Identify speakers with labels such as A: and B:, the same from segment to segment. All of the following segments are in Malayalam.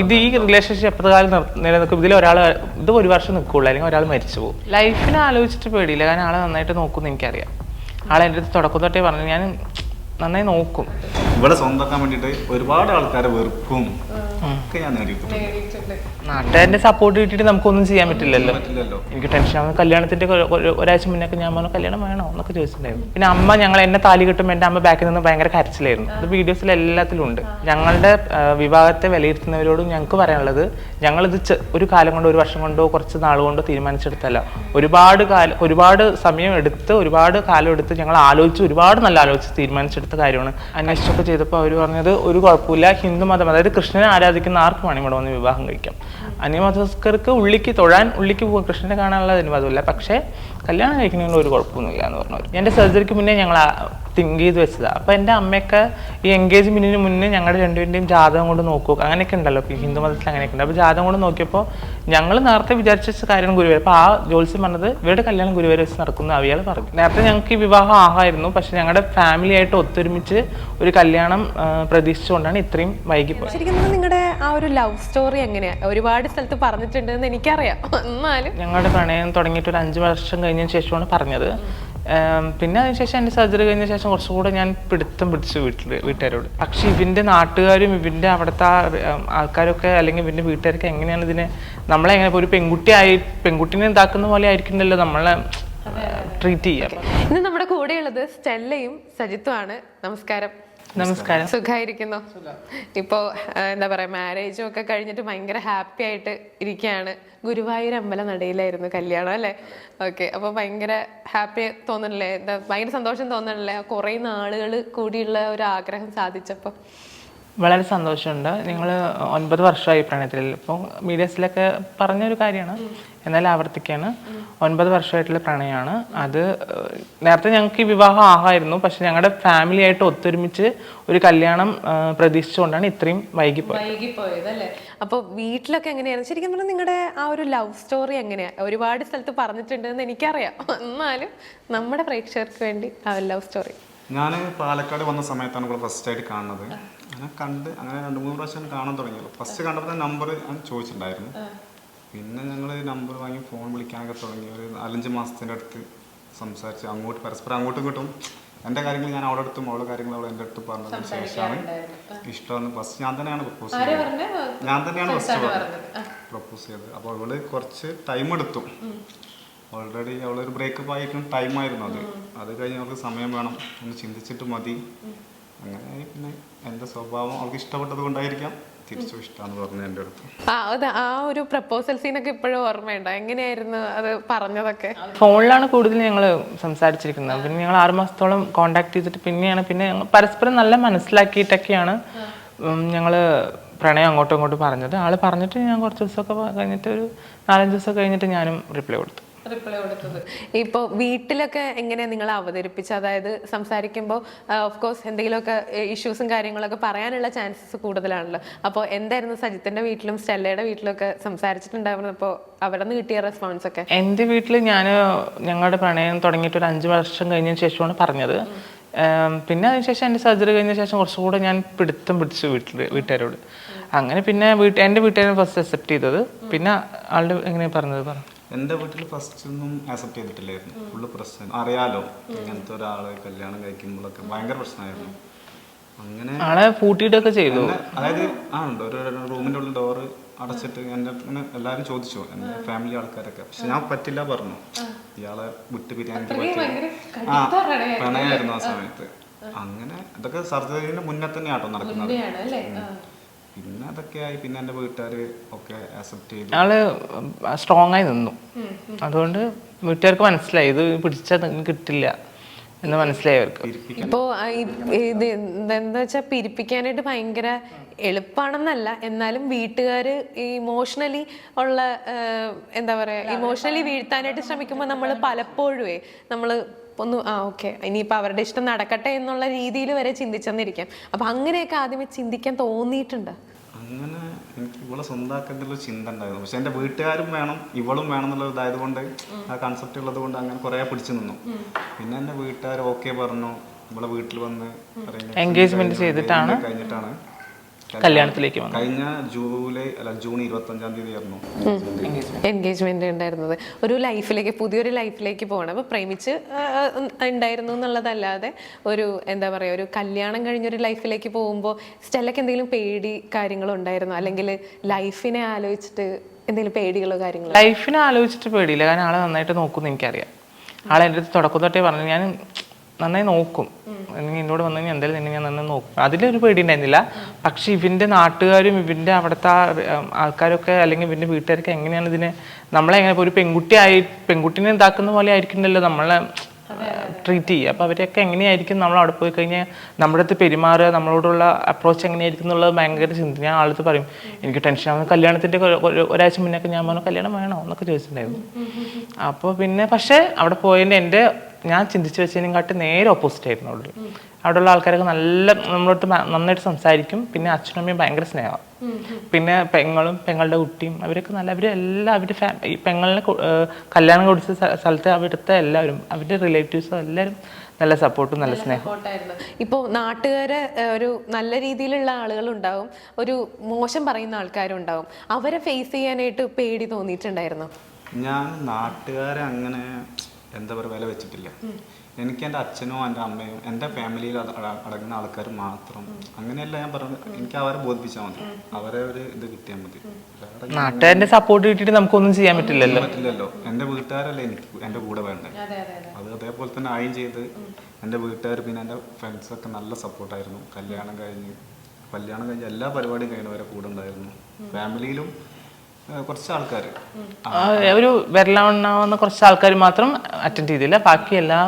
A: ഇത് ഈ റിലേഷൻഷിപ്പ് എത്ര കാലം നിലനിൽക്കും? ഇതിൽ ഒരാൾ ഇത് ഒരു വർഷം നിൽക്കുള്ളൂ അല്ലെങ്കിൽ ഒരാൾ മരിച്ചു പോകും. ലൈഫിനെ ആലോചിച്ചിട്ട് പേടിയില്ല കാരണം ആളെ നന്നായിട്ട് നോക്കുമെന്ന് എനിക്കറിയാം. ആളെ എന്റെ അടുത്ത് തുടക്കം തൊട്ടേ പറഞ്ഞു ഞാൻ നന്നായി നോക്കും.
B: ഇവിടെ സ്വന്തമാക്കാൻ വേണ്ടിയിട്ട് ഒരുപാട് ആൾക്കാരെ വെറുക്കും ഒക്കെ ഞാൻ നേടിയിട്ടുണ്ട്.
A: നാട്ടുകാരുടെ സപ്പോർട്ട് കിട്ടിയിട്ട് നമുക്കൊന്നും ചെയ്യാൻ പറ്റില്ലല്ലോ.
B: പറ്റില്ലല്ലോ.
A: എനിക്ക് ടെൻഷൻ ആവുന്ന. കല്യാണത്തിന്റെ ഒരു- ഒരു- ഒരാഴ്ച മുന്നേ ഞാൻ പറഞ്ഞു കല്യാണം വേണോ? എന്നൊക്കെ ചോദിച്ചിട്ടുണ്ടായിരുന്നു. പിന്നെ അമ്മ ഞങ്ങൾ എന്നെ താലി കിട്ടുമ്പോൾ എന്റെ അമ്മ ബാക്കിൽ നിന്ന് ഭയങ്കര കരച്ചിലായിരുന്നു. അത് വീഡിയോസിൽ എല്ലാത്തിലും ഉണ്ട്. ഞങ്ങളുടെ ആ, വിവാഹത്തെ വിലയിരുത്തുന്നവരോടും ഞങ്ങൾക്ക് പറയാനുള്ളത് ഞങ്ങൾ ഇത് ഒരു കാലം കൊണ്ടോ ഒരു വർഷം കൊണ്ടോ കുറച്ച് നാൾ കൊണ്ടോ തീരുമാനിച്ചെടുത്തല്ല ഒരുപാട് കാലം ഒരുപാട് സമയം എടുത്ത് ഒരുപാട് കാലം എടുത്ത് ഞങ്ങൾ ആലോചിച്ച് ഒരുപാട് നല്ല ആലോചിച്ച് തീരുമാനിച്ചെടുത്ത കാര്യമാണ്. അന്വേഷിച്ചൊക്കെ ചെയ്തപ്പോൾ അവർ പറഞ്ഞത് ഒരു കുഴപ്പമില്ല ഹിന്ദു മതം അതായത് കൃഷ്ണനെ ആരാധിക്കുന്ന ആർക്കും വേണമെങ്കിൽ ഇവിടെ വന്ന് വിവാഹം കഴിക്കാം. അന്യമതസ്കർക്ക് ഉള്ളിക്ക് തൊഴാൻ ഉള്ളിക്ക് പോകാൻ കൃഷ്ണനെ കാണാനുള്ള അനുവാദമില്ല പക്ഷേ കല്യാണം കഴിക്കുന്നതിന് ഒരു കുഴപ്പമൊന്നുമില്ല എന്ന് പറഞ്ഞു. എന്റെ സർജറിക്ക് മുന്നേ ഞങ്ങൾ തിങ്ക് ചെയ്ത് വെച്ചതാണ് അപ്പോൾ എന്റെ അമ്മയൊക്കെ ഈ എൻഗേജ്മെന്റിന് മുന്നേ ഞങ്ങളുടെ രണ്ടുപേരുടെയും ജാതകം കൊണ്ട് നോക്കുക അങ്ങനെയൊക്കെ ഉണ്ടല്ലോ. ഹിന്ദു മതത്തിൽ അങ്ങനെയൊക്കെ ഉണ്ട്. അപ്പോൾ ജാതകം കൊണ്ട് നോക്കിയപ്പോൾ ഞങ്ങൾ നേരത്തെ വിചാരിച്ച കാര്യം ഗുരുവായൂർ. അപ്പോൾ ആ ജോത്സ്യം പറഞ്ഞത് ഇവരുടെ കല്യാണം ഗുരുവായൂർ വെച്ച് നടക്കുന്നു അവിയാൾ പറഞ്ഞു. നേരത്തെ ഞങ്ങൾക്ക് ഈ വിവാഹം ആഹായിരുന്നു. പക്ഷെ ഞങ്ങളുടെ ഫാമിലി ആയിട്ട് ഒത്തൊരുമിച്ച് ഒരു കല്യാണം പ്രതീക്ഷിച്ചുകൊണ്ടാണ് ഇത്രയും വൈകിപ്പോയത്.
C: ശരിക്കും നിങ്ങളുടെ ആ ഒരു ലവ് സ്റ്റോറി എങ്ങനെയാ? ഒരുപാട് സ്ഥലത്ത് പറഞ്ഞിട്ടുണ്ട് എന്ന് എനിക്കറിയാം. എന്നാലും
A: ഞങ്ങളുടെ പ്രണയം തുടങ്ങിയിട്ട് ഒരു അഞ്ച് വർഷം കഴിഞ്ഞതിന് ശേഷമാണ് പറഞ്ഞത്. പിന്നെ അതിനുശേഷം എന്റെ സർജറി കഴിഞ്ഞ ശേഷം കുറച്ചുകൂടെ ഞാൻ പിടുത്തം പിടിച്ചു വീട്ടിൽ വീട്ടുകാരോട്. പക്ഷേ ഇവന്റെ നാട്ടുകാരും ഇവന്റെ അവിടുത്തെ ആൾക്കാരൊക്കെ അല്ലെങ്കിൽ ഇവന്റെ വീട്ടുകാരൊക്കെ എങ്ങനെയാണ് ഇതിനെ നമ്മളെ എങ്ങനെ ഒരു പെൺകുട്ടിയായി പെൺകുട്ടിനെ ഇതാക്കുന്ന പോലെ ആയിരിക്കണ്ടല്ലോ നമ്മളെ ട്രീറ്റ് ചെയ്യാം
C: ഇന്ന് നമ്മുടെ കൂടെയുള്ളത് സ്റ്റെല്ലയും സജിത്തുമാണ് നമസ്കാരം.
A: നമസ്കാരം.
C: സുഖമായിരിക്കുന്നു ഇപ്പോ എന്താ പറയാ മാരേജും ഒക്കെ കഴിഞ്ഞിട്ട് ഭയങ്കര ഹാപ്പി ആയിട്ട് ഇരിക്കുകയാണ് ഗുരുവായൂർ അമ്പല നടയിലായിരുന്നു കല്യാണം അല്ലേ? ഓക്കെ അപ്പോൾ ഭയങ്കര ഹാപ്പി തോന്നണില്ലേ? എന്താ ഭയങ്കര സന്തോഷം തോന്നണില്ലേ? കുറേ നാളുകൾ കൂടിയുള്ള ഒരു ആഗ്രഹം സാധിച്ചപ്പോൾ
A: വളരെ സന്തോഷമുണ്ട്. നിങ്ങൾ ഒൻപത് വർഷമായി പ്രണയത്തിൽ ഇപ്പോൾ മീഡിയസിലൊക്കെ പറഞ്ഞൊരു കാര്യമാണ്. എന്നാൽ ആവർത്തിക്കാണ്. ഒൻപത് വർഷമായിട്ടുള്ള പ്രണയമാണ് അത് നേരത്തെ ഞങ്ങൾക്ക് ഈ വിവാഹം ആഹായിരുന്നു. പക്ഷെ ഞങ്ങളുടെ ഫാമിലി ആയിട്ട് ഒത്തൊരുമിച്ച് ഒരു കല്യാണം പ്രതീക്ഷിച്ചുകൊണ്ടാണ് ഇത്രയും വൈകിപ്പോയത്.
C: വൈകിപ്പോയത് അല്ലേ അപ്പോൾ വീട്ടിലൊക്കെ എങ്ങനെയായിരുന്നു ശരിക്കും പറഞ്ഞാൽ നിങ്ങളുടെ ആ ഒരു ലവ് സ്റ്റോറി എങ്ങനെയാ? ഒരുപാട് സ്ഥലത്ത് പറഞ്ഞിട്ടുണ്ട് എന്ന് എനിക്കറിയാം. എന്നാലും നമ്മുടെ പ്രേക്ഷകർക്ക് വേണ്ടി ആ ലവ് സ്റ്റോറി.
B: ഞാൻ പാലക്കാട് വന്ന സമയത്താണ് ഇവിടെ ഫസ്റ്റ് ആയിട്ട് കാണുന്നത്. അങ്ങനെ കണ്ട് അങ്ങനെ രണ്ട് മൂന്ന് പ്രാവശ്യം കാണാൻ തുടങ്ങിയല്ലോ. ഫസ്റ്റ് കണ്ടപ്പോൾ തന്നെ നമ്പർ ഞാൻ ചോദിച്ചിട്ടുണ്ടായിരുന്നു. പിന്നെ ഞങ്ങൾ നമ്പർ വാങ്ങി ഫോൺ വിളിക്കാനൊക്കെ തുടങ്ങി. ഒരു നാലഞ്ച് മാസത്തിന്റെ അടുത്ത് സംസാരിച്ച് അങ്ങോട്ട് പരസ്പരം അങ്ങോട്ടും ഇങ്ങോട്ടും എന്റെ കാര്യങ്ങൾ ഞാൻ അവിടെ അടുത്തും അവളുടെ കാര്യങ്ങൾ അവൾ എന്റെ അടുത്ത് പറഞ്ഞതിന് ശേഷമാണ് ഇഷ്ടമെന്ന് ഫസ്റ്റ് ഞാൻ തന്നെയാണ് പ്രപ്പോസ് ചെയ്തത്. ഞാൻ തന്നെയാണ് ഫസ്റ്റ് പ്രപ്പോസ് ചെയ്തത്. അപ്പോൾ അവൾ കുറച്ച് ടൈം എടുത്തു. ഓൾറെഡി അവളൊരു ബ്രേക്കപ്പ് ആയിരിക്കും ടൈമായിരുന്നു അത്. അത് കഴിഞ്ഞ് അവൾക്ക് സമയം വേണം. ഒന്ന് ചിന്തിച്ചിട്ട് മതി. അങ്ങനെ പിന്നെ എന്റെ സ്വഭാവം അവൾക്ക് ഇഷ്ടപ്പെട്ടത് കൊണ്ടായിരിക്കാം. തിരിച്ചു ഇഷ്ടമാണെന്ന് പറഞ്ഞു എന്റെ അടുത്ത്.
C: ആ അത് ആ ഒരു പ്രപ്പോസൽ സീനൊക്കെ ഇപ്പോഴും ഓർമ്മയുണ്ടോ എങ്ങനെയായിരുന്നു അത് പറഞ്ഞതൊക്കെ?
A: ഫോണിലാണ് കൂടുതൽ ഞങ്ങൾ സംസാരിച്ചിരിക്കുന്നത്. പിന്നെ ഞങ്ങൾ ആറുമാസത്തോളം കോണ്ടാക്ട് ചെയ്തിട്ട് പിന്നെയാണ് പിന്നെ ഞങ്ങൾ പരസ്പരം നല്ല മനസ്സിലാക്കിയിട്ടൊക്കെയാണ് ഞങ്ങൾ പ്രണയം അങ്ങോട്ടും ഇങ്ങോട്ടും പറഞ്ഞത്. ആൾ പറഞ്ഞിട്ട് ഞാൻ കുറച്ച് ദിവസമൊക്കെ കഴിഞ്ഞിട്ട് ഒരു നാലഞ്ച് ദിവസം കഴിഞ്ഞിട്ട് ഞാനും റിപ്ലൈ കൊടുത്തു.
C: റിപ്ലൈ കൊടുത്തത് ഇപ്പോൾ വീട്ടിലൊക്കെ എങ്ങനെയാ നിങ്ങൾ അവതരിപ്പിച്ച അതായത് സംസാരിക്കുമ്പോൾ ഓഫ് കോഴ്സ് എന്തെങ്കിലുമൊക്കെ ഇഷ്യൂസും കാര്യങ്ങളൊക്കെ പറയാനുള്ള ചാൻസസ് കൂടുതലാണല്ലോ. അപ്പോൾ എന്തായിരുന്നു സജിത്തിന്റെ വീട്ടിലും സ്റ്റെല്ലയുടെ വീട്ടിലൊക്കെ സംസാരിച്ചിട്ടുണ്ടായിരുന്നു അപ്പോൾ അവിടെ നിന്ന് കിട്ടിയ റെസ്പോൺസ് ഒക്കെ.
A: എന്റെ വീട്ടിൽ ഞാൻ ഞങ്ങളുടെ പ്രണയം തുടങ്ങിയിട്ട് ഒരു അഞ്ച് വർഷം കഴിഞ്ഞ ശേഷമാണ് പറഞ്ഞത്. പിന്നെ അതിനുശേഷം എന്റെ സർജറി കഴിഞ്ഞ ശേഷം കുറച്ചുകൂടെ ഞാൻ പിടുത്തം പിടിച്ചു വീട്ടിൽ വീട്ടുകാരോട്. അങ്ങനെ പിന്നെ വീട്ട് എന്റെ വീട്ടുകാരും ഫസ്റ്റ് അക്സെപ്റ്റ് ചെയ്തത്. പിന്നെ ആളുടെ എങ്ങനെയാണ് പറഞ്ഞത് പറഞ്ഞു
B: എന്റെ വീട്ടിൽ ഫസ്റ്റ് ഒന്നും ആക്സെപ്റ്റ് ചെയ്തിട്ടില്ലായിരുന്നു ഫുള്ള് പ്രശ്നം. അറിയാലോ? ഇങ്ങനത്തെ ഒരാളെ കല്യാണം കഴിക്കുമ്പോഴൊക്കെ ഭയങ്കര പ്രശ്നമായിരുന്നു. അങ്ങനെ
A: ആളെ പൂട്ടിയിട്ടൊക്കെ ചെയ്തു.
B: അതായത് ആ ഉണ്ട്. ഒരു റൂമിന്റെ ഉള്ളിൽ ഡോറ് അടച്ചിട്ട് എന്റെ പിന്നെ എല്ലാവരും ചോദിച്ചു. എന്റെ ഫാമിലി ആൾക്കാരൊക്കെ. പക്ഷെ ഞാൻ പറ്റില്ല പറഞ്ഞു. ഇയാളെ വിട്ട് പിരിയാൻ ആ പ്രണയമായിരുന്നു ആ സമയത്ത്. അങ്ങനെ ഇതൊക്കെ സർജറിന്റെ മുന്നേ തന്നെ ആട്ടോ നടക്കുന്നത്. പിന്നെ അതൊക്കെ ആയി പിന്നെ എന്റെ വീട്ടുകാർ ഒക്കെ അക്സെപ്റ്റ് ചെയ്തു.
A: ആൾ സ്ട്രോങ് ആയി നിന്നു. അതുകൊണ്ട് വീട്ടുകാർക്ക് മനസ്സിലായി ഇത് പിടിച്ചാൽ കിട്ടില്ല എന്ന് മനസ്സിലായി അവർക്ക്.
C: ഇപ്പോൾ ഇത് എന്താ വെച്ചാ പിരിപ്പിക്കാനായിട്ട് ഭയങ്കര എളുപ്പമാണെന്നല്ല എന്നാലും വീട്ടുകാർ ഇമോഷണലി ഉള്ള എന്താ പറയുക ഇമോഷണലി വീഴ്ത്താനായിട്ട് ശ്രമിക്കുമ്പോൾ നമ്മൾ പലപ്പോഴും നമ്മൾ ഒന്ന് ആ ഓക്കെ. ഇനിയിപ്പോൾ അവരുടെ ഇഷ്ടം നടക്കട്ടെ എന്നുള്ള രീതിയിൽ വരെ ചിന്തിച്ചെന്നിരിക്കാം. അപ്പം അങ്ങനെയൊക്കെ ആദ്യമേ ചിന്തിക്കാൻ തോന്നിയിട്ടുണ്ട്.
B: അങ്ങനെ എനിക്ക് ഇവളെ സ്വന്തമാക്കേണ്ടുള്ള ചിന്ത ഉണ്ടായിരുന്നു. പക്ഷെ എന്റെ വീട്ടുകാരും വേണം ഇവളും വേണം എന്നുള്ള ഇതായത് കൊണ്ട് ആ കൺസെപ്റ്റ് ഉള്ളത് കൊണ്ട് അങ്ങനെ കുറേ പിടിച്ചു നിന്നു. പിന്നെ എന്റെ വീട്ടുകാർ ഓക്കെ പറഞ്ഞു. ഇവളെ വീട്ടിൽ വന്ന് എൻഗേജ്മെന്റ്
A: Engagement ചെയ്തിട്ടാണ്?
B: കഴിഞ്ഞിട്ടാണ്.
A: കല്യാണത്തിലേക്ക് വന്നു.
B: കഴിഞ്ഞ ജൂലൈ അല്ല ജൂൺ ഇരുപത്തി അഞ്ചാം തീയതി ആയിരുന്നു
C: എൻഗേജ്മെന്റ് ഉണ്ടായിരുന്നത്. ഒരു ലൈഫിലേക്ക് പുതിയൊരു ലൈഫിലേക്ക് പോകണം. അപ്പൊ പ്രേമിച്ച് ഉണ്ടായിരുന്നു എന്നുള്ളതല്ലാതെ ഒരു എന്താ പറയാ ഒരു കല്യാണം കഴിഞ്ഞൊരു ലൈഫിലേക്ക് പോകുമ്പോൾ സ്റ്റെല്ലക്ക് എന്തെങ്കിലും പേടി കാര്യങ്ങളോ ഉണ്ടായിരുന്നോ? അല്ലെങ്കിൽ ലൈഫിനെ ആലോചിച്ചിട്ട് എന്തെങ്കിലും പേടികളോ കാര്യങ്ങളോ?
A: ലൈഫിനെ ആലോചിച്ചിട്ട് പേടിയില്ല. കാരണം ആളെ നന്നായിട്ട് നോക്കുന്നു എനിക്കറിയാം. ആളെ എന്റെ അടുത്ത് തുടക്കം തൊട്ടേ പറഞ്ഞു. ഞാൻ നന്നായി നോക്കും. അല്ലെങ്കിൽ എന്നോട് വന്നു കഴിഞ്ഞാൽ എന്തായാലും നിന്നെ ഞാൻ നന്നായി നോക്കും. അതിലൊരു പേടി ഉണ്ടായിരുന്നില്ല പക്ഷെ ഇവന്റെ നാട്ടുകാരും ഇവന്റെ അവിടുത്തെ ആൾക്കാരൊക്കെ അല്ലെങ്കിൽ ഇവന്റെ വീട്ടുകാരൊക്കെ എങ്ങനെയാണ് ഇതിനെ നമ്മളെ എങ്ങനെ ഒരു പെൺകുട്ടി ആയി പെൺകുട്ടിനെ ഇതാക്കുന്ന പോലെ ആയിരിക്കണ്ടല്ലോ നമ്മളെ ട്രീറ്റ് ചെയ്യുക. അപ്പോൾ അവരൊക്കെ എങ്ങനെയായിരിക്കും നമ്മൾ അവിടെ പോയി കഴിഞ്ഞാൽ നമ്മുടെ അടുത്ത് പെരുമാറുക നമ്മളോടുള്ള അപ്രോച്ച് എങ്ങനെയായിരിക്കും എന്നുള്ളത് ഭയങ്കര ചിന്ത ഞാൻ ആളത്ത് പറയും എനിക്ക് ടെൻഷൻ ആവുന്ന. കല്യാണത്തിന്റെ ഒരു- ഒരു- ഒരാഴ്ച മുന്നേ ഞാൻ പറഞ്ഞു കല്യാണം വേണോ? എന്നൊക്കെ ചോദിച്ചിട്ടുണ്ടായിരുന്നു. അപ്പോൾ പിന്നെ പക്ഷേ അവിടെ പോയതിന്റെ എന്റെ ഞാൻ ചിന്തിച്ചു വെച്ചതിനെക്കാട്ടി നേരെ ഓപ്പോസിറ്റ് ആയിരുന്നു അവിടെ. അവിടെയുള്ള ആൾക്കാരൊക്കെ നല്ല നമ്മളടുത്ത് നന്നായിട്ട് സംസാരിക്കും. പിന്നെ അച്ഛനും അമ്മയും ഭയങ്കര സ്നേഹമാണ് പിന്നെ പെങ്ങളും പെങ്ങളുടെ കുട്ടിയും അവരൊക്കെ നല്ല അവർ എല്ലാം അവരുടെ ഫാ പെങ്ങളിനെ കല്യാണം കൊടുത്ത സ്ഥലത്ത് സ്ഥലത്തെ അവിടുത്തെ എല്ലാവരും അവരുടെ റിലേറ്റീവ്സും എല്ലാവരും നല്ല സപ്പോർട്ടും നല്ല സ്നേഹം.
C: ഇപ്പോൾ നാട്ടുകാരെ ഒരു നല്ല രീതിയിലുള്ള ആളുകൾ ഉണ്ടാവും ഒരു മോശം പറയുന്ന ആൾക്കാരും ഉണ്ടാവും അവരെ ഫേസ് ചെയ്യാനായിട്ട് പേടി തോന്നിയിട്ടുണ്ടായിരുന്നു?
B: ഞാൻ നാട്ടുകാരെ അങ്ങനെ എന്താ പറയുക വില വെച്ചിട്ടില്ല. എനിക്ക് എന്റെ അച്ഛനോ എന്റെ അമ്മയോ എന്റെ ഫാമിലിയിൽ അട- അട- അടങ്ങുന്ന ആൾക്കാർ മാത്രം. അങ്ങനെയല്ല ഞാൻ പറഞ്ഞത്. എനിക്ക് അവരെ ബോധിപ്പിച്ചാൽ മതി. അവരെ ഒരു ഇത് കിട്ടിയാൽ മതി.
A: നാട്ടുകാരുടെ സപ്പോർട്ട് കിട്ടിയിട്ട് നമുക്കൊന്നും ചെയ്യാൻ പറ്റില്ലല്ലോ.
B: പറ്റില്ലല്ലോ. എന്റെ വീട്ടുകാരല്ലേ എനിക്ക് എന്റെ കൂടെ വേണ്ടത്. അത് അതേപോലെ തന്നെ ആയും ചെയ്ത് എന്റെ വീട്ടുകാർ പിന്നെ എന്റെ ഫ്രണ്ട്സൊക്കെ നല്ല സപ്പോർട്ടായിരുന്നു കല്യാണം കഴിഞ്ഞ് കല്യാണം കഴിഞ്ഞ് എല്ലാ പരിപാടിയും കഴിഞ്ഞവരെ കൂടെ ഉണ്ടായിരുന്നു. ഫാമിലിയിലും കുറച്ച് ആൾക്കാർ
A: ഒരു വിരലാവുന്ന കുറച്ച് ആൾക്കാർ മാത്രം അറ്റൻഡ് ചെയ്തില്ല. ബാക്കി എല്ലാ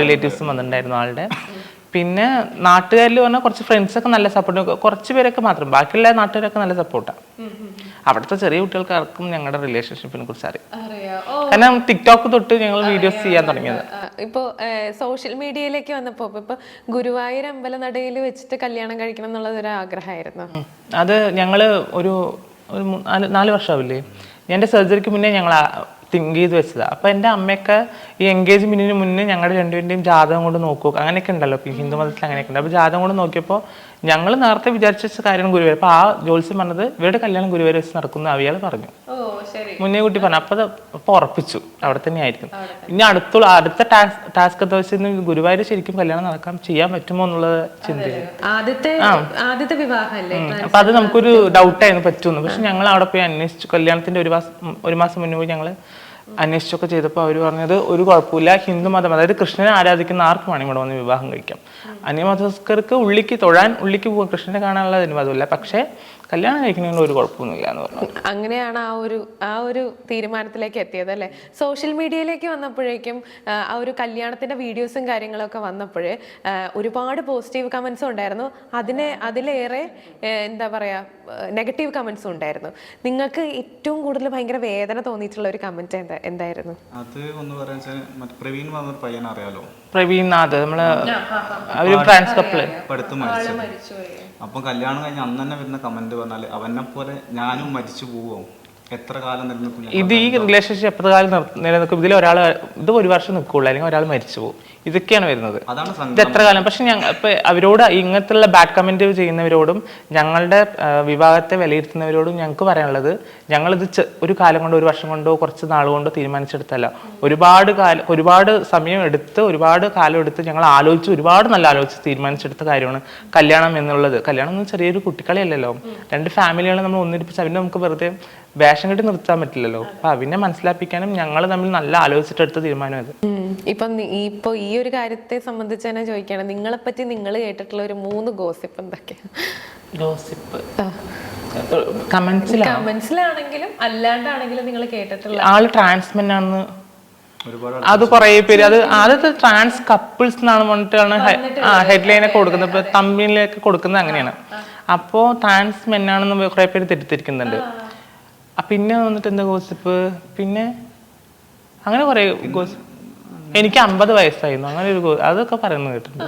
A: റിലേറ്റീവ്സും വന്നിട്ടുണ്ടായിരുന്നു ആളുടെ. പിന്നെ നാട്ടുകാരിൽ പറഞ്ഞാൽ കുറച്ച് ഫ്രണ്ട്സൊക്കെ നല്ല സപ്പോർട്ട് കുറച്ച് പേരൊക്കെ മാത്രം. ബാക്കിയുള്ള നാട്ടുകാരൊക്കെ നല്ല സപ്പോർട്ടാണ് അവിടുത്തെ ചെറിയ കുട്ടികൾക്കാർക്കും ഞങ്ങളുടെ റിലേഷൻഷിപ്പിനെ കുറിച്ച് അറിയാം. കാരണം ടിക്ടോക്ക് തൊട്ട് ഞങ്ങൾ വീഡിയോസ് ചെയ്യാൻ തുടങ്ങിയത്.
C: ഇപ്പോൾ സോഷ്യൽ മീഡിയയിലേക്ക് വന്നപ്പോൾ ഇപ്പോൾ ഗുരുവായൂർ അമ്പലനടയിൽ വെച്ചിട്ട് കല്യാണം കഴിക്കണം എന്നുള്ളത് ഒരു ആഗ്രഹമായിരുന്നു
A: അത് ഞങ്ങൾ ഒരു ഒരു നാല് നാല് വർഷമാവില്ലേ എന്റെ സർജറിക്ക് മുന്നേ ഞങ്ങൾ തിങ്ക് ചെയ്ത് വെച്ചതാണ് അപ്പോൾ എന്റെ അമ്മയൊക്കെ ഈ എൻഗേജ്മെന്റിന് മുന്നേ ഞങ്ങളുടെ രണ്ടുപേരുടെയും ജാതകം കൊണ്ട് നോക്കുക അങ്ങനെയൊക്കെ ഉണ്ടല്ലോ. ഇപ്പം ഹിന്ദു മതത്തിൽ അങ്ങനെയൊക്കെ ഉണ്ട്. അപ്പോൾ ജാതകം കൊണ്ട് നോക്കിയപ്പോൾ ഞങ്ങൾ നേരത്തെ വിചാരിച്ച കാര്യം ഗുരുവായൂർ. അപ്പോൾ ആ ജോത്സ്യം പറഞ്ഞത് ഇവരുടെ കല്യാണം ഗുരുവായൂർ വെച്ച് നടക്കുന്നു അവിയാൾ പറഞ്ഞു. മുന്നേ കുട്ടി പറഞ്ഞു അപ്പൊ അപ്പൊ ഉറപ്പിച്ചു. അവിടെ തന്നെ ആയിരിക്കും. ഇനി അടുത്തുള്ള അടുത്ത ടാസ്ക് എന്താ വെച്ചാൽ ഗുരുവായൂർ ശരിക്കും കല്യാണം നടക്കാൻ ചെയ്യാൻ പറ്റുമോ എന്നുള്ളത്
C: ആദ്യത്തെ വിവാഹമല്ലേ?
A: അപ്പൊ അത് നമുക്കൊരു ഡൗട്ടായിരുന്നു പറ്റുമെന്ന്. പക്ഷെ ഞങ്ങൾ അവിടെ പോയി അന്വേഷിച്ചു. കല്യാണത്തിന്റെ ഒരു മാസം ഒരു മാസം മുന്നേ പോയി ഞങ്ങൾ അന്വേഷിച്ചൊക്കെ ചെയ്തപ്പോൾ അവർ പറഞ്ഞത് ഒരു കുഴപ്പമില്ല. ഹിന്ദു മതം അതായത് കൃഷ്ണനെ ആരാധിക്കുന്ന ആർക്കും വേണം ഇവിടെ വന്ന് വിവാഹം കഴിക്കാം. അന്യമതസ്കർക്ക് ഉള്ളിക്ക് തൊഴാൻ ഉള്ളിക്ക് പോകാൻ കൃഷ്ണനെ കാണാനുള്ള അനുവാദമില്ല. പക്ഷേ കല്യാണം കഴിക്കുന്നതിന് ഒരു കുഴപ്പമൊന്നുമില്ല എന്ന് പറഞ്ഞു
C: അങ്ങനെയാണ് ആ ഒരു ആ ഒരു തീരുമാനത്തിലേക്ക് എത്തിയത് അല്ലേ? സോഷ്യൽ മീഡിയയിലേക്ക് വന്നപ്പോഴേക്കും ആ, ഒരു കല്യാണത്തിന്റെ വീഡിയോസും കാര്യങ്ങളൊക്കെ വന്നപ്പോഴേ ഒരുപാട് പോസിറ്റീവ് കമന്റ്സും ഉണ്ടായിരുന്നു. അതിനെ അതിലേറെ എന്താ പറയാ നെഗറ്റീവ് കമന്റ്സും ഉണ്ടായിരുന്നു. നിങ്ങൾക്ക് ഏറ്റവും കൂടുതൽ ഭയങ്കര വേദന തോന്നിയിട്ടുള്ള ഒരു കമന്റ് എന്താ എന്തായിരുന്നു?
B: അത് ഒന്ന് പറയാൻ വെച്ചാൽ പ്രവീൺ വന്ന പയ്യൻ അറിയാലോ?
A: പ്രവീൺ നാഥ് നമ്മൾ അവർ ട്രാൻസ് കപ്പിൾ
B: അപ്പൊ അടുത്ത് മരിച്ചത് അപ്പം കല്യാണം കഴിഞ്ഞ അന്ന് തന്നെ വരുന്ന കമന്റ് പറഞ്ഞാൽ അവനെ പോലെ ഞാനും മരിച്ചു പോവോ എത്ര കാലം നിലനിൽക്കും
A: ഇത് ഈ റിലേഷൻഷിപ്പ് എത്ര കാലം നിലനിൽക്കും? ഇതിൽ ഒരാൾ ഇത് ഒരു വർഷം നിൽക്കുള്ളൂ അല്ലെങ്കിൽ ഒരാൾ മരിച്ചു പോകും ഇതൊക്കെയാണ് വരുന്നത്. ഇത് എത്ര കാലം? പക്ഷെ ഞങ്ങൾ ഇപ്പൊ അവരോട് ഇങ്ങനത്തുള്ള ബാഡ് കമന്റ് ചെയ്യുന്നവരോടും ഞങ്ങളുടെ വിവാഹത്തെ വിലയിരുത്തുന്നവരോടും ഞങ്ങൾക്ക് പറയാനുള്ളത് ഞങ്ങൾ ഇത് ഒരു കാലം കൊണ്ടോ ഒരു വർഷം കൊണ്ടോ കുറച്ച് നാൾ കൊണ്ടോ തീരുമാനിച്ചെടുത്തല്ല ഒരുപാട് കാലം ഒരുപാട് സമയം എടുത്ത് ഒരുപാട് കാലം എടുത്ത് ഞങ്ങൾ ആലോചിച്ച് ഒരുപാട് നല്ല ആലോചിച്ച് തീരുമാനിച്ചെടുത്ത കാര്യമാണ് കല്യാണം എന്നുള്ളത്. കല്യാണം എന്ന് ചെറിയൊരു കുട്ടിക്കളിയല്ലല്ലോ. രണ്ട് ഫാമിലികളെ നമ്മൾ ഒന്നിരിപ്പിച്ച് അവനെ നമുക്ക് വെറുതെ വേഷം കെട്ടി നിർത്താൻ പറ്റില്ലല്ലോ. അപ്പൊ അവനെ മനസ്സിലാപ്പിക്കാനും ഞങ്ങൾ തമ്മിൽ നല്ല ആലോചിച്ചിട്ടെടുത്ത തീരുമാനം ഇത്
C: ഇപ്പൊ ഇപ്പം ഈ ഒരു കാര്യത്തെ സംബന്ധിച്ച് തന്നെ ചോദിക്കുകയാണ്. നിങ്ങളെ പറ്റി നിങ്ങൾ കേട്ടിട്ടുള്ള ഒരു മൂന്ന് ഗോസിപ്പ് എന്തൊക്കെയാണ്
A: ഗോസിപ്പ്. കമന്റ്സിലാണ്
C: കമന്റ്സിലാണെങ്കിലും അല്ലാണ്ടാണെങ്കിലും നിങ്ങൾ കേട്ടിട്ടുള്ള
A: ആൾ ട്രാൻസ്മെന്റ് ആണെന്ന് അത് കുറേ പേര് അത് ആദ്യത്തെ ട്രാൻസ് കപ്പിൾസ് എന്നാണ് പറഞ്ഞിട്ടാണ് ആ ഹെഡ്ലൈനൊക്കെ കൊടുക്കുന്നത്. ഇപ്പൊ തമ്മിലൊക്കെ കൊടുക്കുന്നത് അങ്ങനെയാണ്. അപ്പോ ട്രാൻസ് മെൻ ആണെന്ന് കുറെ പേര് തെറ്റിദ്ധരിക്കുന്നുണ്ട്. പിന്നെ വന്നിട്ട് എന്താ ഗോസിപ്പ് പിന്നെ അങ്ങനെ കൊറേ ഗോസിപ്പ് എനിക്ക് അമ്പത് വയസ്സായിരുന്നു. അങ്ങനെ ഒരു ഗോ- അതൊക്കെ പറയുന്നത് കേട്ടിട്ടുണ്ട്.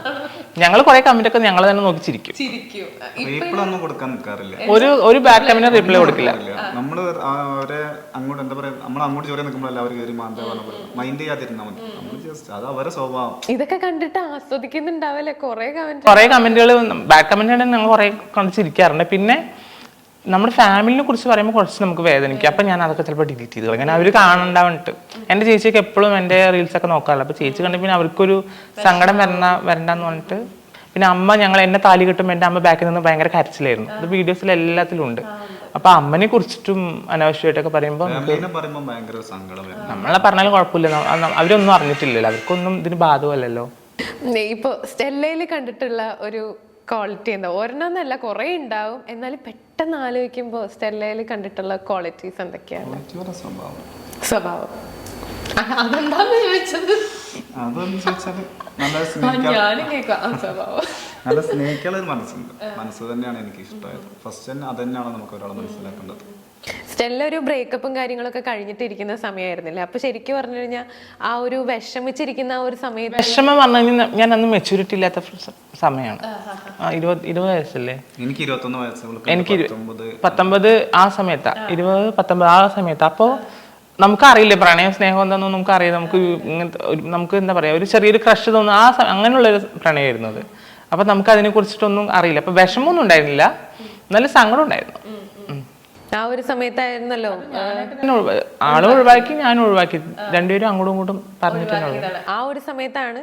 A: ഞങ്ങൾ കുറെ കമന്റ് ഒക്കെ ഞങ്ങൾ തന്നെ നോക്കി ചിരിക്കും.
C: ചിരിക്കും.
B: റീപ്ലൊന്നും കൊടുക്കാൻ നിൽക്കാറില്ല.
A: ഒരു ഒരു ബാക്ക് കമന്റ് റിപ്ലൈ കൊടുക്കില്ല.
B: നമ്മൾ അവരെ അങ്ങോട്ട് എന്താ പറയാ നമ്മൾ അങ്ങോട്ട് ചോര നിൽക്കുമ്പോഴല്ല അവർ കയറി മാന്താ പറഞ്ഞ പോലെ. മൈൻഡ് ചെയ്യാതിരുന്നാൽ മതി. നമ്മൾ ജസ്റ്റ് അത് അവരെ സ്വഭാവം.
C: ഇതൊക്കെ കണ്ടിട്ട് ആസ്വദിക്കുന്നുണ്ടാവല്ലേ? കൊറേ കമന്റ്
A: കുറെ കമന്റുകൾ ബാക്ക് കമന്റ് ഞങ്ങൾ കുറെ കണ്ടിരിക്കാറുണ്ട് പിന്നെ നമ്മുടെ ഫാമിലിനെ കുറിച്ച് പറയുമ്പോൾ കുറച്ച് നമുക്ക് വേദനിക്കും. അപ്പം ഞാൻ അതൊക്കെ ചിലപ്പോൾ ഡിലീറ്റ് ചെയ്തു. കളയും അവർ കാണണ്ടാവന്നിട്ട് എന്റെ ചേച്ചിയൊക്കെ എപ്പോഴും എന്റെ റീൽസ് ഒക്കെ നോക്കാറില്ല. അപ്പോൾ ചേച്ചി കണ്ട് പിന്നെ അവർക്കൊരു സങ്കടം വരണ വരണ്ടെന്ന് പറഞ്ഞിട്ട് പിന്നെ അമ്മ ഞങ്ങൾ എന്നെ താലി കിട്ടുമ്പോൾ എന്റെ അമ്മ ബാക്കിൽ നിന്ന് ഭയങ്കര കരച്ചിലായിരുന്നു. അത് വീഡിയോസിൽ എല്ലാത്തിലും ഉണ്ട്. അപ്പൊ അമ്മനെ കുറിച്ചിട്ടും അനാവശ്യമായിട്ടൊക്കെ പറയുമ്പോൾ നമ്മളെ പറഞ്ഞാലും കുഴപ്പമില്ല. അവരൊന്നും അറിഞ്ഞിട്ടില്ലല്ലോ. അവർക്കൊന്നും ഇതിന് ബാധകമല്ലല്ലോ.
C: ഇപ്പൊ സ്റ്റെല്ലയിൽ കണ്ടിട്ടുള്ള ഒരു ക്വാളിറ്റി എന്താ ഒരെണ്ണമെന്നല്ല കുറേ ഉണ്ടാവും. എന്നാലും പെട്ടെന്ന് ആലോചിക്കുമ്പോൾ സ്റ്റെല്ലയിൽ കണ്ടിട്ടുള്ള ക്വാളിറ്റീസ് എന്തൊക്കെയാണ്?
B: സ്വഭാവം.
C: അതെന്താന്ന് ചോദിച്ചത്?
B: നല്ല സ്നേഹിക്കാൻ
C: ഞാനും കേൾക്കാം. സ്വഭാവം.
B: നല്ല സ്നേഹിക്കാനുള്ള ഒരു മനസ്സുണ്ട് മനസ്സ് തന്നെയാണ് എനിക്ക് ഇഷ്ടമായത് ഫസ്റ്റ് തന്നെ അത് തന്നെയാണ് നമുക്ക് ഒരാളെ മനസ്സിലാക്കേണ്ടത്?
C: സ്റ്റെല്ല ഒരു ബ്രേക്കപ്പും കാര്യങ്ങളൊക്കെ കഴിഞ്ഞിട്ടിരിക്കുന്ന സമയമായിരുന്നില്ല അപ്പൊ ശരിക്കും പറഞ്ഞു കഴിഞ്ഞാൽ ആ ഒരു വിഷമിച്ചിരിക്കുന്ന ആ ഒരു സമയത്ത്
A: വിഷമം പറഞ്ഞു കഴിഞ്ഞാൽ ഞാൻ അന്ന് മെച്ചൂരിറ്റി ഇല്ലാത്ത സമയമാണ് ഇരുപത് ഇരുപത് വയസ്സല്ലേ?
B: എനിക്ക് ഇരുപത്തൊന്ന് വയസ്സ് ഇവൾക്ക്
A: എനിക്ക്
B: പത്തൊമ്പത്.
A: ആ സമയത്താ. ഇരുപത് പത്തൊമ്പത് ആ സമയത്ത്. അപ്പോൾ നമുക്കറിയില്ല പ്രണയം സ്നേഹം എന്താണെന്ന് നമുക്കറിയാം നമുക്ക് നമുക്ക് എന്താ പറയാ ഒരു ചെറിയൊരു ക്രഷ് തോന്നുന്നു ആ അങ്ങനെയുള്ള ഒരു പ്രണയമായിരുന്നു അത്. അപ്പൊ നമുക്ക് അതിനെ കുറിച്ചിട്ടൊന്നും അറിയില്ല. അപ്പൊ വിഷമമൊന്നും ഉണ്ടായിരുന്നില്ല. നല്ല സങ്കടം ഉണ്ടായിരുന്നു.
C: ആ ഒരു സമയത്തായിരുന്നല്ലോ.
A: ആളെ ഒഴിവാക്കി ഞാൻ ഒഴിവാക്കി. രണ്ടുപേരും അങ്ങോട്ടും ഇങ്ങോട്ടും പറഞ്ഞിട്ടുള്ളൂ
C: ആ ഒരു സമയത്താണ്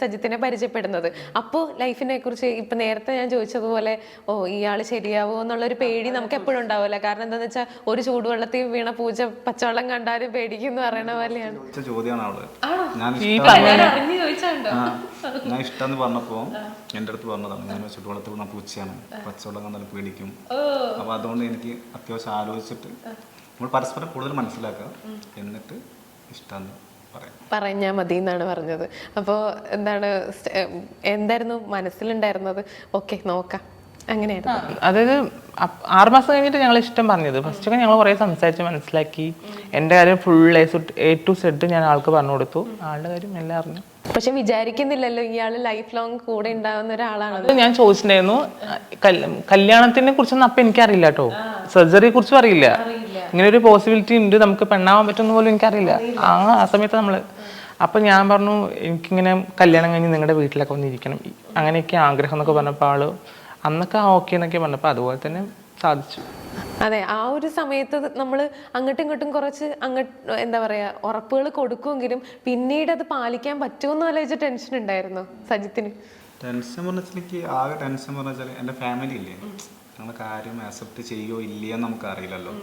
C: സജിത്തിനെ പരിചയപ്പെടുന്നത്. അപ്പോ ലൈഫിനെ കുറിച്ച് ഇപ്പൊ നേരത്തെ ഞാൻ ചോദിച്ചതുപോലെ ഓ ഇയാൾ ശരിയാവോ എന്നുള്ള ഒരു പേടി നമുക്ക് എപ്പോഴും ഉണ്ടാവില്ല. കാരണം എന്താന്ന് വെച്ചാൽ ഒരു ചൂടുവെള്ളത്തിൽ വീണ പൂജ പച്ചവെള്ളം കണ്ടാലും പേടിക്കും എന്ന് പറയണ പോലെയാണ്.
B: ഞാൻ ഇഷ്ടം പറഞ്ഞപ്പോ എന്റെ അടുത്ത് പറഞ്ഞതാണ് ഞാൻ ചുട്ടുവെള്ളത്തിൽ വീണ പൂച്ചയാണ്. പച്ചവെള്ളം കണ്ടാലും പേടിക്കും. അപ്പൊ അതുകൊണ്ട് എനിക്ക് അത്യാവശ്യം ആലോചിച്ചിട്ട് നമ്മൾ പരസ്പരം കൂടുതൽ മനസ്സിലാക്കുക. എന്നിട്ട് പറയാം.
C: പറഞ്ഞാൽ മതി എന്നാണ് പറഞ്ഞത്. അപ്പോൾ എന്താണ് എന്തായിരുന്നു മനസ്സിലുണ്ടായിരുന്നത്? ഓക്കെ നോക്കാം. അങ്ങനെയായിരുന്നു.
A: അതായത് ആറ് മാസം കഴിഞ്ഞിട്ട് ഞങ്ങൾ ഇഷ്ടം പറഞ്ഞത്. ഫസ്റ്റ് ഒക്കെ ഞങ്ങൾ കുറേ സംസാരിച്ച് മനസ്സിലാക്കി. എന്റെ കാര്യം ഫുൾ എ ടു സെഡ് ഞാൻ ആൾക്ക് പറഞ്ഞു കൊടുത്തു. ആളുടെ കാര്യം എല്ലാം അറിഞ്ഞു.
C: പക്ഷെ വിചാരിക്കുന്നില്ലല്ലോ ഇയാൾ ലൈഫ് ലോങ് കൂടെ ഉണ്ടാവുന്ന ഒരാളാണ്.
A: ഞാൻ ചോദിച്ചിട്ടുണ്ടായിരുന്നു. കല്- കല്യാണത്തിനെ കുറിച്ചൊന്നും അപ്പം എനിക്കറിയില്ല കേട്ടോ. സർജറിയെ കുറിച്ചും അറിയില്ല. ഇങ്ങനെ ഒരു പോസിബിലിറ്റി ഉണ്ട്. നമുക്ക് പെണ്ണാവാൻ പറ്റുമെന്ന് പോലും എനിക്കറിയില്ല. ആ ആ സമയത്ത് നമ്മൾ അപ്പം ഞാൻ പറഞ്ഞു എനിക്കിങ്ങനെ കല്യാണം കഴിഞ്ഞ് നിങ്ങളുടെ വീട്ടിലൊക്കെ വന്നിരിക്കണം. അങ്ങനെയൊക്കെ ആഗ്രഹം എന്നൊക്കെ പറഞ്ഞപ്പോൾ ആൾ അന്നൊക്കെ ആ ഓക്കെ എന്നൊക്കെ പറഞ്ഞപ്പോൾ അതുപോലെ തന്നെ സാധിച്ചു.
C: അതെ ആ ഒരു സമയത്ത് നമ്മൾ അങ്ങോട്ടും ഇങ്ങോട്ടും കുറച്ച് അങ്ങോട്ട് എന്താ പറയാ ഉറപ്പുകൾ കൊടുക്കുമെങ്കിലും പിന്നീട് അത് പാലിക്കാൻ പറ്റുമെന്ന് ആലോചിച്ച ടെൻഷൻ ഉണ്ടായിരുന്നു സജിത്തിന്.
B: ടെൻഷൻ പറഞ്ഞാൽ എനിക്ക് ആകെ ടെൻഷൻ പറഞ്ഞാൽ എന്റെ ഫാമിലി ഇല്ലേ? ഞങ്ങളെ കാര്യം ആക്സെപ്റ്റ് ചെയ്യോ ഇല്ലയെന്ന് നമുക്ക് അറിയില്ലല്ലോ.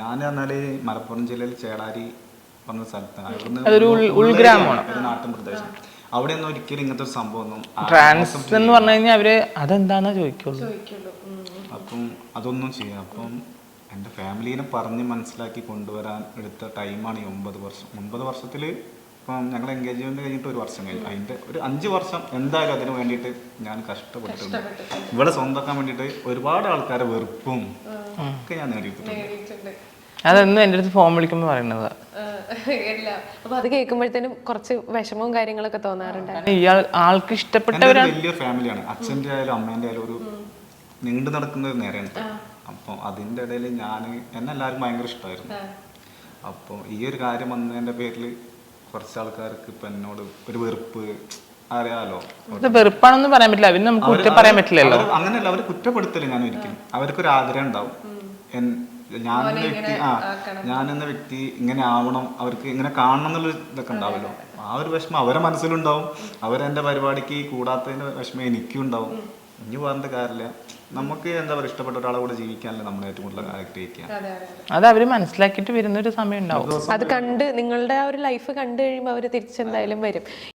B: ഞാൻ പറഞ്ഞാൽ മലപ്പുറം ജില്ലയിൽ ചേളാരി പറഞ്ഞ സ്ഥലത്താണ്. നാട്ടിൻ പ്രദേശം. അവിടെ ഒന്നും ഒരിക്കലും ഇങ്ങനത്തെ ഒരു സംഭവം ഒന്നും
A: ട്രാൻസ് എന്ന് പറഞ്ഞു കഴിഞ്ഞാൽ അവർ അതെന്താണെന്ന് ചോദിക്കുള്ളൂ.
B: അപ്പം അതൊന്നും ചെയ്യാം. അപ്പം എന്റെ ഫാമിലീനെ പറഞ്ഞ് മനസ്സിലാക്കി കൊണ്ടുവരാൻ എടുത്ത ടൈമാണ് ഈ ഒമ്പത് വർഷം. ഒമ്പത് വർഷത്തിൽ ഇപ്പം ഞങ്ങൾ എൻഗേജ്മെന്റ് കഴിഞ്ഞിട്ട് ഒരു വർഷം കഴിഞ്ഞു. അതിന്റെ ഒരു അഞ്ച് വർഷം എന്തായാലും അതിന് വേണ്ടിയിട്ട് ഞാൻ കഷ്ടപ്പെട്ടിട്ടുണ്ട്. ഇവിടെ സ്വന്തമാക്കാൻ വേണ്ടിയിട്ട് ഒരുപാട് ആൾക്കാരെ വെറുപ്പും ഒക്കെ ഞാൻ നേടിയിട്ടുണ്ട്.
A: അതെന്നും എന്റെ അടുത്ത് ഫോൺ വിളിക്കുമ്പോൾ പറയുന്നത്
C: അപ്പൊ അത് കേൾക്കുമ്പോഴത്തേനും കുറച്ച് വിഷമവും കാര്യങ്ങളൊക്കെ തോന്നാറുണ്ട്.
A: കാരണം ഇയാൾ ആൾക്ക്
B: ഒരു
A: ഇഷ്ടപ്പെട്ടവരാണ്
B: വലിയ ഫാമിലിയാണ്. അച്ഛന്റെ ആയാലും അമ്മേന്റെ ആയാലും ഒരു നീണ്ടു നടക്കുന്ന ഒരു നേരെയാണ് അപ്പോൾ അതിന്റെ ഇടയിൽ ഞാൻ എന്നെ എല്ലാവർക്കും ഭയങ്കര ഇഷ്ടമായിരുന്നു. അപ്പോൾ ഈ ഒരു കാര്യം വന്നതിന്റെ പേരിൽ കുറച്ച് ആൾക്കാർക്ക് ഇപ്പം എന്നോട് ഒരു വെറുപ്പ് അറിയാലോ?
A: ഇത് വെറുപ്പാണെന്ന് പറയാൻ പറ്റില്ല. അവർ നമുക്ക് കുറ്റം പറയാൻ പറ്റില്ലല്ലോ.
B: അങ്ങനെയല്ല അവർ കുറ്റപ്പെടുത്തില്ല ഞാൻ ഒരിക്കലും അവർക്കൊരു ആഗ്രഹം ഉണ്ടാവും ഞാൻ വ്യക്തി ആ ഞാനെന്ന വ്യക്തി ഇങ്ങനെ ആവണം. അവർക്ക് ഇങ്ങനെ കാണണം എന്നുള്ള ഇതൊക്കെ ഉണ്ടാവല്ലോ. ആ ഒരു വിഷമം അവരെ മനസ്സിലുണ്ടാവും. അവരെന്റെ പരിപാടിക്ക് കൂടാത്തതിന്റെ വിഷമം എനിക്കും ഉണ്ടാവും. ഇനി പറഞ്ഞിട്ട് കാര്യമില്ല. നമുക്ക് എന്താ പറയുക ഇഷ്ടപ്പെട്ട ഒരാളെ കൂടെ ജീവിക്കാനല്ലേ നമ്മൾ ഏറ്റവും കൂടുതൽ ആഗ്രഹിക്കുക.
A: അത് അവർ മനസ്സിലാക്കിയിട്ട് വരുന്ന ഒരു സമയം ഉണ്ടാവും.
C: അത് കണ്ട് നിങ്ങളുടെ ആ ഒരു ലൈഫ് കണ്ടു കഴിയുമ്പോൾ അവർ തിരിച്ചെന്തായാലും വരും.